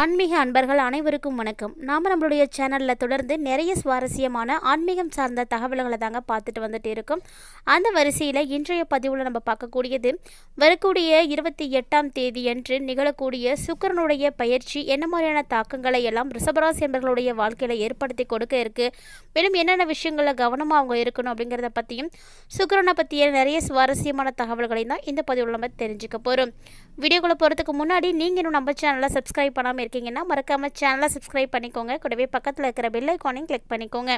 ஆன்மீக அன்பர்கள் அனைவருக்கும் வணக்கம். நாம் நம்மளுடைய சேனலில் தொடர்ந்து நிறைய சுவாரஸ்யமான ஆன்மீகம் சார்ந்த தகவல்களை தாங்க பார்த்துட்டு வந்துட்டு இருக்கோம். அந்த வரிசையில் இன்றைய பதிவில் நம்ம பார்க்கக்கூடியது வரக்கூடிய இருபத்தி எட்டாம் தேதி அன்று நிகழக்கூடிய சுக்கரனுடைய பயிற்சி என்ன மாதிரியான தாக்கங்களை எல்லாம் ரிஷபராசி என்பர்களுடைய வாழ்க்கையில் ஏற்படுத்தி கொடுக்க இருக்கு. மேலும் என்னென்ன விஷயங்களில் கவனமாக அவங்க இருக்கணும் அப்படிங்கிறத பற்றியும் சுக்கரனை பற்றிய நிறைய சுவாரஸ்யமான தகவல்களை தான் இந்த பதிவில் நம்ம தெரிஞ்சுக்க போகிறோம் வீடியோக்குள்ளே போகிறதுக்கு முன்னாடி நீங்கள் இன்னும் நம்ம சேனலை சப்ஸ்கிரைப் பண்ணாமல் இருக்கீங்கன்னா மறக்காமல் சேனலை சப்ஸ்கிரைப் பண்ணிக்கோங்க. கூடவே பக்கத்தில் இருக்கிற பெல் ஐக்கானையும் கிளிக் பண்ணிக்கோங்க.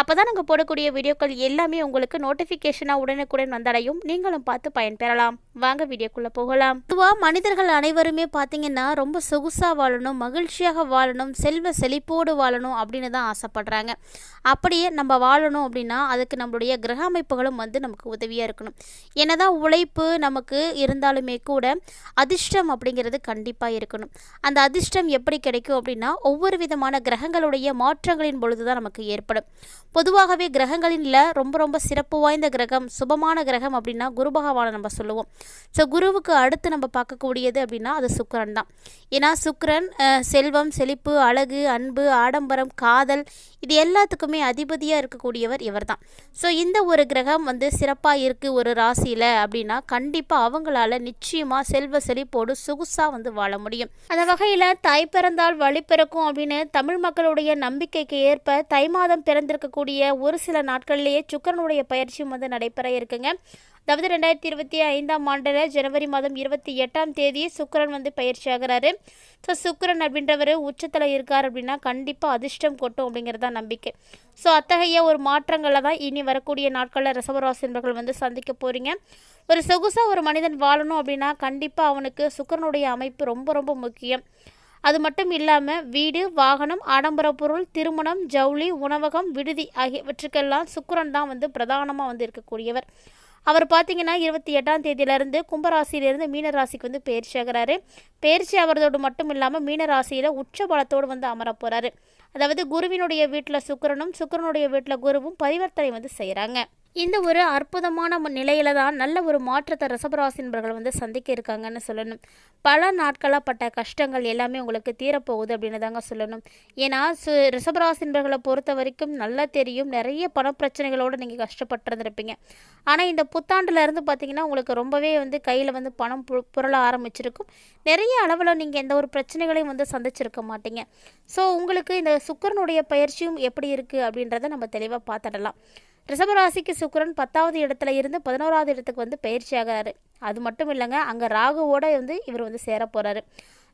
அப்போ தான் நாங்கள் போடக்கூடிய வீடியோக்கள் எல்லாமே உங்களுக்கு நோட்டிஃபிகேஷனாக உடனுக்குடன் வந்தடையும். நீங்களும் பார்த்து பயன்பெறலாம். வாங்க வீடியோக்குள்ளே போகலாம். பொதுவாக மனிதர்கள் அனைவருமே பார்த்தீங்கன்னா ரொம்ப சொகுசாக வாழணும் மகிழ்ச்சியாக வாழணும் செல்வ செழிப்போடு வாழணும் அப்படின்னு தான் ஆசைப்படுறாங்க. அப்படியே நம்ம வாழணும் அப்படின்னா அதுக்கு நம்மளுடைய கிரக அமைப்புகளும் வந்து நமக்கு உதவியாக இருக்கணும். என்னதான் உழைப்பு நமக்கு இருந்தாலுமே கூட அதிர்ஷ்டம் அப்படிங்கிறது கண்டிப்பாக இருக்கணும். அந்த அதிர்ஷ்டம் எப்படி கிடைக்கும் அப்படின்னா ஒவ்வொரு விதமான கிரகங்களுடைய மாற்றங்களின் பொழுது தான் நமக்கு ஏற்படும். பொதுவாகவே கிரகங்களில் ரொம்ப ரொம்ப சிறப்பு வாய்ந்த கிரகம் சுபமான கிரகம் அப்படின்னா குரு பகவானை நம்ம சொல்லுவோம். ஸோ குருவுக்கு அடுத்து நம்ம பார்க்கக்கூடியது அப்படின்னா அது சுக்கரன் தான். ஏன்னா சுக்கரன் அஹ், செல்வம் செழிப்பு அழகு அன்பு ஆடம்பரம் காதல் இது எல்லாத்துக்குமே அதிபதியாக இருக்கக்கூடியவர் இவர் தான். ஸோ இந்த ஒரு கிரகம் வந்து சிறப்பாக இருக்குது ஒரு ராசியில் அப்படின்னா கண்டிப்பாக அவங்களால நிச்சயமாக செல்வ செழிப்போடு சொகுசாக வந்து வாழ முடியும். அந்த வகையில் தாய் பிறந்தால் வழி பிறக்கும் அப்படின்னு தமிழ் மக்களுடைய நம்பிக்கைக்கு ஏற்ப தை மாதம் பிறந்திருக்கக்கூடிய ஒரு சில நாட்கள்லேயே சுக்கரனுடைய பயிற்சியும் வந்து நடைபெற இருக்குங்க. அதாவது ரெண்டாயிரத்தி இருபத்தி ஐந்தாம் ஆண்டில் ஜனவரி மாதம் இருபத்தி எட்டாம் தேதி சுக்கிரன் வந்து பயிற்சி ஆகிறாரு. ஸோ சுக்கிரன் அப்படின்றவர் உச்சத்தில் இருக்கார் அப்படின்னா கண்டிப்பாக அதிர்ஷ்டம் கொட்டும் அப்படிங்கிறது தான் நம்பிக்கை. ஸோ அத்தகைய ஒரு மாற்றங்களை தான் இனி வரக்கூடிய நாட்களில் ரிசவராசி என்பர்கள் வந்து சந்திக்க போகிறீங்க ஒரு சொகுசாக ஒரு மனிதன் வாழணும் அப்படின்னா கண்டிப்பாக அவனுக்கு சுக்கிரனுடைய அமைப்பு ரொம்ப ரொம்ப முக்கியம். அது மட்டும் இல்லாமல் வீடு வாகனம் ஆடம்பர பொருள் திருமணம் ஜவுளி உணவகம் விடுதி ஆகியவற்றுக்கெல்லாம் சுக்கிரன் தான் வந்து பிரதானமாக வந்து இருக்கக்கூடியவர். அவர் பார்த்தீங்கன்னா இருபத்தி எட்டாம் தேதியிலேருந்து கும்பராசியிலேருந்து மீனராசிக்கு வந்து பயிற்சி ஆகிறாரு பயிற்சி ஆகிறதோடு மட்டும் இல்லாமல் மீனராசியில் உச்ச பலத்தோடு வந்து அமர போகிறாரு அதாவது குருவினுடைய வீட்டில் சுக்கிரனும் சுக்கிரனுடைய வீட்டில் குருவும் பரிவர்த்தனை வந்து செய்கிறாங்க இந்த ஒரு அற்புதமான நிலையில தான் நல்ல ஒரு மாற்றத்தை ரிசபராசின்பர்கள் வந்து சந்திக்க இருக்காங்கன்னு சொல்லணும். பல நாட்களாக பட்ட கஷ்டங்கள் எல்லாமே உங்களுக்கு தீரப்போகுது அப்படின்னு தாங்க சொல்லணும். ஏன்னா சு ரிசபராசின்பர்களை பொறுத்த வரைக்கும் நல்லா தெரியும். நிறைய பண பிரச்சனைகளோடு நீங்கள் கஷ்டப்பட்டுருந்துருப்பீங்க. ஆனால் இந்த புத்தாண்டுலேருந்து பார்த்தீங்கன்னா உங்களுக்கு ரொம்பவே வந்து கையில் வந்து பணம் பு புரள ஆரம்பிச்சிருக்கும். நிறைய அளவில் நீங்கள் எந்த ஒரு பிரச்சனைகளையும் வந்து சந்திச்சிருக்க மாட்டீங்க. ஸோ உங்களுக்கு இந்த சுக்கரனுடைய பயிற்சியும் எப்படி இருக்குது அப்படின்றத நம்ம தெளிவாக பார்த்துடலாம் ரிஷபராசிக்கு சுக்கிரன் பத்தாவது இடத்துல இருந்து பதினோராவது இடத்துக்கு வந்து பயிற்சி ஆகிறாரு அது மட்டும் இல்லைங்க அங்கே ராகுவோட வந்து இவர் வந்து சேர போகிறாரு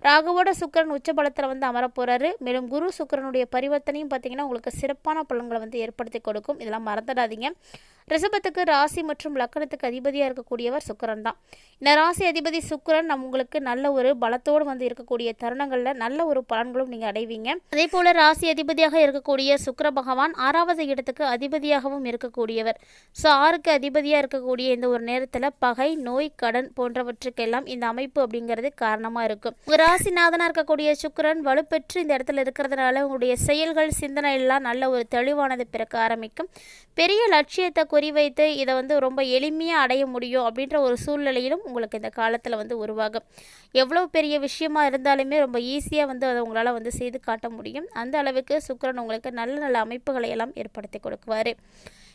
ராகுவோட சுக்கிரன் உச்சபலத்தில் வந்து அமர போகிறாரு மேலும் குரு சுக்கிரனுடைய பரிவர்த்தனையும் பார்த்தீங்கன்னா உங்களுக்கு சிறப்பான பலன்களை வந்து ஏற்படுத்தி கொடுக்கும். இதெல்லாம் மறந்துடாதீங்க. ரிஷபத்துக்கு ராசி மற்றும் லக்கணத்துக்கு அதிபதியாக இருக்கக்கூடியவர் சுக்கிரன் தான். இந்த ராசி அதிபதி சுக்கரன் நம் உங்களுக்கு நல்ல ஒரு பலத்தோடு வந்து இருக்கக்கூடிய தருணங்களில் நல்ல ஒரு பலன்களும் நீங்கள் அடைவீங்க. அதே போல் ராசி அதிபதியாக இருக்கக்கூடிய சுக்கிர பகவான் ஆறாவது இடத்துக்கு அதிபதியாகவும் இருக்கக்கூடியவர். ஸோ ஆறுக்கு அதிபதியாக இருக்கக்கூடிய இந்த ஒரு நேரத்தில் பகை நோய் கடன் போன்றவற்றுக்கெல்லாம் இந்த அமைப்பு அப்படிங்கிறது காரணமாக இருக்கும் உங்கள் ராசிநாதனாக இருக்கக்கூடிய சுக்கிரன் வலுப்பெற்று இந்த இடத்துல இருக்கிறதுனால உங்களுடைய செயல்கள் சிந்தனை எல்லாம் நல்ல ஒரு தெளிவானது பிறக்க ஆரம்பிக்கும். பெரிய லட்சியத்தை குறிவைத்து இதை வந்து ரொம்ப எளிமையாக அடைய முடியும் அப்படின்ற ஒரு சூழ்நிலையிலும் உங்களுக்கு இந்த காலத்தில் வந்து உருவாகும். எவ்வளோ பெரிய விஷயமா இருந்தாலுமே ரொம்ப ஈஸியாக வந்து அதை உங்களால் வந்து செய்து காட்ட முடியும். அந்த அளவுக்கு சுக்கரன் உங்களுக்கு நல்ல நல்ல அமைப்புகளை எல்லாம் ஏற்படுத்தி கொடுக்குவார்.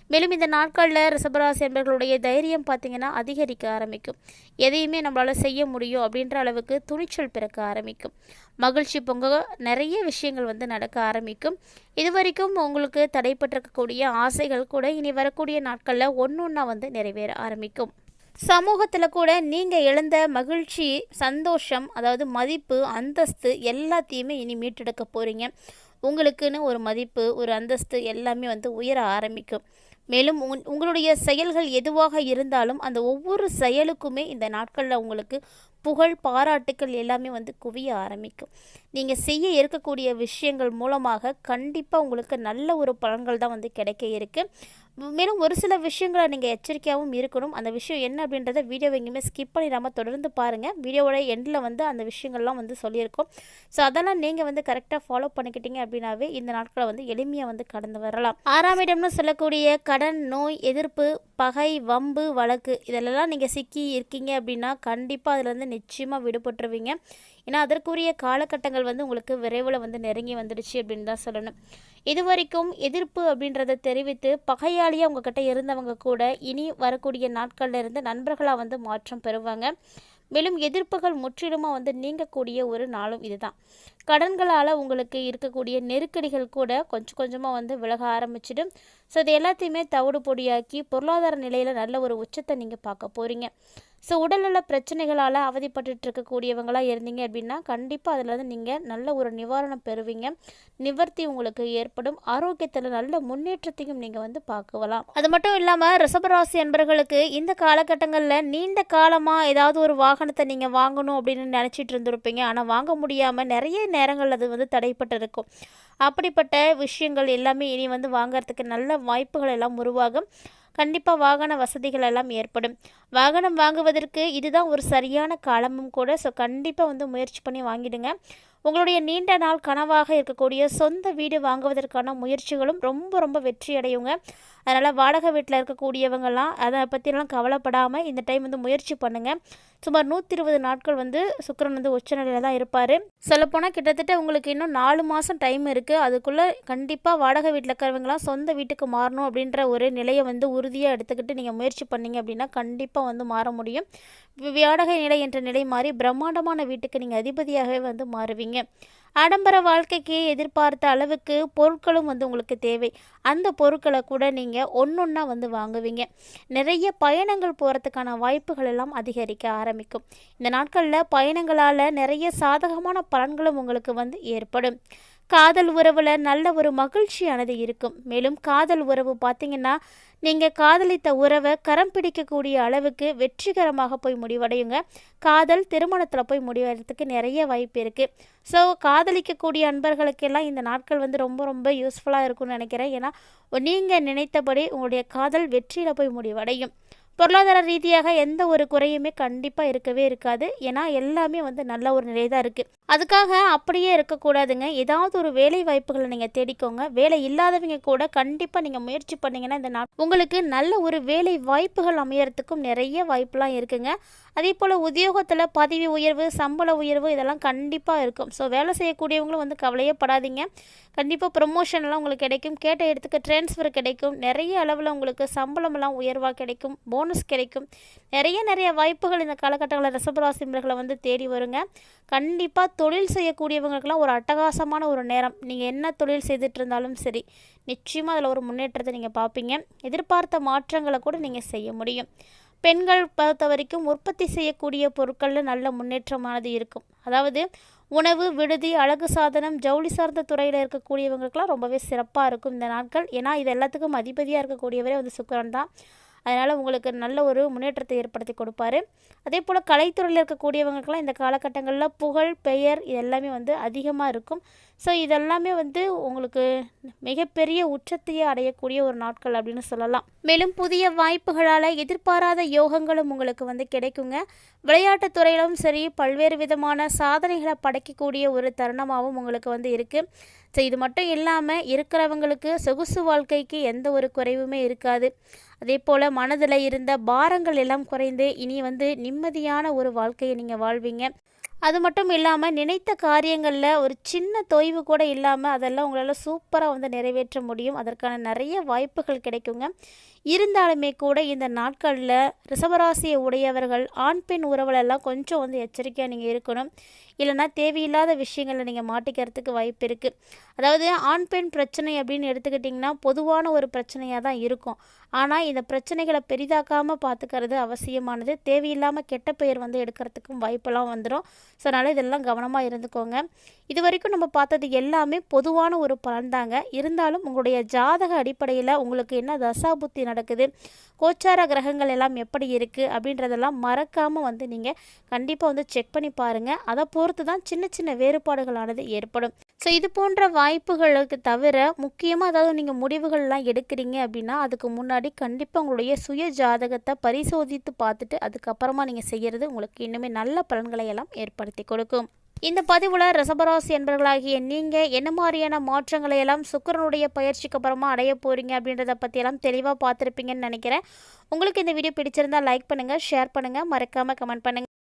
மேலும் இந்த நாட்களில் ரிஷபராசி என்பர்களுடைய தைரியம் பார்த்திங்கன்னா அதிகரிக்க ஆரம்பிக்கும். எதையுமே நம்மளால் செய்ய முடியும் அப்படின்ற அளவுக்கு துணிச்சல் பிறக்க ஆரம்பிக்கும். மகிழ்ச்சி பொங்க நிறைய விஷயங்கள் வந்து நடக்க ஆரம்பிக்கும். இது வரைக்கும் உங்களுக்கு தடைப்பட்டிருக்கக்கூடிய ஆசைகள் கூட இனி வரக்கூடிய நாட்களில் ஒன்று ஒன்றா வந்து நிறைவேற ஆரம்பிக்கும். சமூகத்தில் கூட நீங்கள் எழுந்த மகிழ்ச்சி சந்தோஷம் அதாவது மதிப்பு அந்தஸ்து எல்லாத்தையுமே இனி மீட்டெடுக்க போகிறீங்க உங்களுக்குன்னு ஒரு மதிப்பு ஒரு அந்தஸ்து எல்லாமே வந்து உயர ஆரம்பிக்கும். மேலும் உங் உங்களுடைய செயல்கள் எதுவாக இருந்தாலும் அந்த ஒவ்வொரு செயலுக்குமே இந்த நாட்களில் உங்களுக்கு புகழ் பாராட்டுக்கள் எல்லாமே வந்து குவிய ஆரம்பிக்கும். நீங்கள் செய்ய இருக்கக்கூடிய விஷயங்கள் மூலமாக கண்டிப்பாக உங்களுக்கு நல்ல ஒரு பலன்கள் தான் வந்து கிடைக்க இருக்குது மேலும் ஒரு சில விஷயங்களை நீங்கள் எச்சரிக்கையாகவும் இருக்கணும். அந்த விஷயம் என்ன அப்படின்றத வீடியோ எங்கேயுமே ஸ்கிப் பண்ணிடாமல் தொடர்ந்து பாருங்கள் வீடியோவோட எண்டில் வந்து அந்த விஷயங்கள்லாம் வந்து சொல்லியிருக்கோம். ஸோ அதெல்லாம் நீங்கள் வந்து கரெக்டாக ஃபாலோ பண்ணிக்கிட்டீங்க அப்படின்னாவே இந்த நாட்களை வந்து எளிமையாக வந்து கடந்து வரலாம். ஆறாம் இடம்னு சொல்லக்கூடிய கடன் நோய் எதிர்ப்பு பகை வம்பு வழக்கு இதிலெல்லாம் நீங்கள் சிக்கி இருக்கீங்க அப்படின்னா கண்டிப்பாக அதில் வந்து நிச்சயமாக விடுபட்டுருவீங்க. ஏன்னா அதற்குரிய காலகட்டங்கள் வந்து உங்களுக்கு விரைவில் வந்து நெருங்கி வந்துடுச்சு அப்படின்னு தான் சொல்லணும். இது வரைக்கும் எதிர்ப்பு அப்படின்றத தெரிவித்து பகையாளியாக உங்ககிட்ட இருந்தவங்க கூட இனி வரக்கூடிய நாட்கள்ல இருந்து நண்பர்களாக வந்து மாற்றம் பெறுவாங்க. மேலும் எதிர்ப்புகள் முற்றிலுமாக வந்து நீங்கக்கூடிய ஒரு நாளும் இதுதான். கடன்களால் உங்களுக்கு இருக்கக்கூடிய நெருக்கடிகள் கூட கொஞ்சம் கொஞ்சமாக வந்து விலக ஆரம்பிச்சிடும். ஸோ இது எல்லாத்தையுமே தவிடு பொடியாக்கி பொருளாதார நிலையில் நல்ல ஒரு உச்சத்தை நீங்கள் பார்க்க போகிறீங்க ஸோ உடல்நல பிரச்சனைகளால் அவதிப்பட்டு இருக்கக்கூடியவங்களாக இருந்தீங்க அப்படின்னா கண்டிப்பாக அதில் வந்து நீங்கள் நல்ல ஒரு நிவாரணம் பெறுவீங்க. நிவர்த்தி உங்களுக்கு ஏற்படும். ஆரோக்கியத்தில் நல்ல முன்னேற்றத்தையும் நீங்கள் வந்து பார்க்கலாம். அது மட்டும் இல்லாமல் ரிஷபராசி அன்பர்களுக்கு இந்த காலகட்டங்களில் நீண்ட காலமாக ஏதாவது ஒரு வாகனத்தை நீங்கள் வாங்கணும் அப்படின்னு நினச்சிட்டு இருந்திருப்பீங்க. ஆனால் வாங்க முடியாமல் நிறைய நேரங்கள் அது வந்து தடைப்பட்டு இருக்கும் அப்படிப்பட்ட விஷயங்கள் எல்லாமே இனி வந்து வாங்கிறதுக்கு நல்ல வாய்ப்புகள் எல்லாம் உருவாகும். கண்டிப்பாக வாகன வசதிகள் எல்லாம் ஏற்படும். வாகனம் வாங்குவதற்கு இதுதான் ஒரு சரியான காலமும் கூட. ஸோ கண்டிப்பாக வந்து முயற்சி பண்ணி வாங்கிடுங்க. உங்களுடைய நீண்ட நாள் கனவாக இருக்கக்கூடிய சொந்த வீடு வாங்குவதற்கான முயற்சிகளும் ரொம்ப ரொம்ப வெற்றி அடையுங்க. அதனால் வாடகை வீட்டில் இருக்கக்கூடியவங்கெல்லாம் அதை பற்றிலாம் கவலைப்படாமல் இந்த டைம் வந்து முயற்சி பண்ணுங்கள் சுமார் நூற்றி இருபது நாட்கள் வந்து சுக்கரன் வந்து உச்சநிலையில் தான் இருப்பார். சொல்லப்போனால் கிட்டத்தட்ட உங்களுக்கு இன்னும் நாலு மாதம் டைம் இருக்குது அதுக்குள்ளே கண்டிப்பாக வாடகை வீட்டில் இருக்கிறவங்களாம் சொந்த வீட்டுக்கு மாறணும் அப்படின்ற ஒரு நிலையை வந்து உறுதியாக எடுத்துக்கிட்டு நீங்கள் முயற்சி பண்ணீங்க அப்படின்னா கண்டிப்பாக வந்து மாற முடியும். வாடகை நிலை என்ற நிலை மாறி பிரம்மாண்டமான வீட்டுக்கு நீங்கள் அதிபதியாகவே வந்து மாறுவீங்க. ஆடம்பர வாழ்க்கைக்கு எதிர்பார்த்த அளவுக்கு பொருட்களும் வந்து உங்களுக்கு தேவை. அந்த பொருட்களை கூட நீங்கள் ஒன்றொன்னா வந்து வாங்குவீங்க. நிறைய பயணங்கள் போகிறதுக்கான வாய்ப்புகள் எல்லாம் அதிகரிக்க ஆரம்பிக்கும். இந்த நாட்களில் பயணங்களால் நிறைய சாதகமான பலன்களும் உங்களுக்கு வந்து ஏற்படும். காதல் உறவில் நல்ல ஒரு மகிழ்ச்சியானது இருக்கும். மேலும் காதல் உறவு பார்த்திங்கன்னா நீங்கள் காதலித்த உறவை கரம் பிடிக்கக்கூடிய அளவுக்கு வெற்றிகரமாக போய் முடிவடையுங்க. காதல் திருமணத்தில் போய் முடிவடைறதுக்கு நிறைய வாய்ப்பு இருக்குது ஸோ காதலிக்கக்கூடிய அன்பர்களுக்கெல்லாம் இந்த நாட்கள் வந்து ரொம்ப ரொம்ப யூஸ்ஃபுல்லாக இருக்கும்னு நினைக்கிறேன். ஏன்னா நீங்கள் நினைத்தபடி உங்களுடைய காதல் வெற்றியில் போய் முடிவடையும். பொருளாதார ரீதியாக எந்த ஒரு குறையுமே கண்டிப்பாக இருக்கவே இருக்காது. ஏன்னா எல்லாமே வந்து நல்ல ஒரு நிலை தான் இருக்குது அதுக்காக அப்படியே இருக்கக்கூடாதுங்க. ஏதாவது ஒரு வேலை வாய்ப்புகளை நீங்கள் தேடிக்கோங்க. வேலை இல்லாதவங்க கூட கண்டிப்பாக நீங்கள் முயற்சி பண்ணிங்கன்னா இந்த நாள் உங்களுக்கு நல்ல ஒரு வேலை வாய்ப்புகள் அமையறதுக்கும் நிறைய வாய்ப்புலாம் இருக்குங்க. அதே போல் உத்தியோகத்தில் பதவி உயர்வு சம்பள உயர்வு இதெல்லாம் கண்டிப்பாக இருக்கும். ஸோ வேலை செய்யக்கூடியவங்களும் வந்து கவலையே படாதீங்க. கண்டிப்பாக ப்ரொமோஷன்லாம் உங்களுக்கு கிடைக்கும். கேட்ட இடத்துக்கு ட்ரான்ஸ்ஃபர் கிடைக்கும். நிறைய அளவில் உங்களுக்கு சம்பளமெல்லாம் உயர்வாக கிடைக்கும். போனஸ் கிடைக்கும். நிறைய நிறைய வாய்ப்புகள் இந்த காலகட்டங்களில் ரசபராசிம்பர்களை வந்து தேடி வருங்க. கண்டிப்பாக தொழில் செய்யக்கூடியவங்களுக்கெல்லாம் ஒரு அட்டகாசமான ஒரு நேரம். நீங்கள் என்ன தொழில் செய்துட்டு இருந்தாலும் சரி நிச்சயமாக அதில் ஒரு முன்னேற்றத்தை நீங்கள் பார்ப்பீங்க. எதிர்பார்த்த மாற்றங்களை கூட நீங்கள் செய்ய முடியும். பெண்கள் பொறுத்த வரைக்கும் உற்பத்தி செய்யக்கூடிய பொருட்களில் நல்ல முன்னேற்றமானது இருக்கும். அதாவது உணவு விடுதி அழகு சாதனம் ஜவுளி சார்ந்த துறையில் இருக்கக்கூடியவங்களுக்கெல்லாம் ரொம்பவே சிறப்பாக இருக்கும் இந்த நாட்கள். ஏன்னா இது எல்லாத்துக்கும் அதிபதியாக இருக்கக்கூடியவரே வந்து சுக்கரன் தான். அதனால் உங்களுக்கு நல்ல ஒரு முன்னேற்றத்தை ஏற்படுத்தி கொடுப்பாரு. அதே போல் கலைத்துறையில் இருக்கக்கூடியவங்களுக்கெல்லாம் இந்த காலகட்டங்களில் புகழ் பெயர் இது எல்லாமே வந்து அதிகமாக இருக்கும். ஸோ இதெல்லாமே வந்து உங்களுக்கு மிகப்பெரிய உச்சத்தையே அடையக்கூடிய ஒரு நாட்கள் அப்படின்னு சொல்லலாம். மேலும் புதிய வாய்ப்புகளால் எதிர்பாராத யோகங்களும் உங்களுக்கு வந்து கிடைக்குங்க. விளையாட்டுத் துறையிலும் சரி பல்வேறு விதமான சாதனைகளை படைக்கக்கூடிய ஒரு தருணமாகவும் உங்களுக்கு வந்து இருக்குது ஸோ இது மட்டும் இல்லாமல் இருக்கிறவங்களுக்கு சொகுசு வாழ்க்கைக்கு எந்த ஒரு குறைவுமே இருக்காது. அதே போல் மனதில் இருந்த பாரங்கள் எல்லாம் குறைந்து இனி வந்து நிம்மதியான ஒரு வாழ்க்கையை நீங்கள் வாழ்வீங்க. அது மட்டும் இல்லாமல் நினைத்த காரியங்களில் ஒரு சின்ன தொய்வு கூட இல்லாமல் அதெல்லாம் உங்களால் சூப்பராக வந்து நிறைவேற்ற முடியும். அதற்கான நிறைய வாய்ப்புகள் கிடைக்குங்க. இருந்தாலுமே கூட இந்த நாட்களில் ரிசவராசியை உடையவர்கள் ஆண் பெண் உறவுலெல்லாம் கொஞ்சம் வந்து எச்சரிக்கையாக நீங்கள் இருக்கணும். இல்லைனா தேவையில்லாத விஷயங்களில் நீங்கள் மாட்டிக்கிறதுக்கு வாய்ப்பு இருக்குது அதாவது ஆண் பெண் பிரச்சனை அப்படின்னு எடுத்துக்கிட்டிங்கன்னா பொதுவான ஒரு பிரச்சனையாக தான் இருக்கும். ஆனால் இந்த பிரச்சனைகளை பெரிதாக்காமல் பார்த்துக்கிறது அவசியமானது. தேவையில்லாமல் கெட்ட பெயர் வந்து எடுக்கிறதுக்கும் வாய்ப்பெல்லாம் வந்துடும் ஸோ அதனால் இதெல்லாம் கவனமாக இருந்துக்கோங்க. இது வரைக்கும் நம்ம பார்த்தது எல்லாமே பொதுவான ஒரு பலன் தாங்க. இருந்தாலும் உங்களுடைய ஜாதக அடிப்படையில் உங்களுக்கு என்ன தசாபுத்தி நடக்குது? கோச்சார கிரகங்கள் எல்லாம் எப்படி இருக்குது அப்படின்றதெல்லாம் மறக்காமல் வந்து நீங்கள் கண்டிப்பாக வந்து செக் பண்ணி பாருங்கள் அதை பொறுத்து தான் சின்ன சின்ன வேறுபாடுகளானது ஏற்படும். ஸோ இது போன்ற வாய்ப்புகளுக்கு தவிர முக்கியமாக அதாவது நீங்கள் முடிவுகள்லாம் எடுக்கிறீங்க அப்படின்னா அதுக்கு முன்னாடி கண்டிப்பாக உங்களுடைய சுய ஜாதகத்தை பரிசோதித்து பார்த்துட்டு அதுக்கப்புறமா நீங்கள் செய்கிறது உங்களுக்கு இன்னுமே நல்ல பலன்களை எல்லாம் ஏற்படுத்தி கொடுக்கும். இந்த பதிவில் ரசபராசி என்பர்களாகிய நீங்கள் என்ன மாதிரியான மாற்றங்களை எல்லாம் சுக்கரனுடைய பயிற்சிக்கு அப்புறமா அடைய போகிறீங்க அப்படின்றத பற்றியெல்லாம் தெளிவாக பார்த்துருப்பீங்கன்னு நினைக்கிறேன். உங்களுக்கு இந்த வீடியோ பிடிச்சிருந்தா லைக் பண்ணுங்கள் ஷேர் பண்ணுங்கள் மறக்காமல் கமெண்ட் பண்ணுங்கள்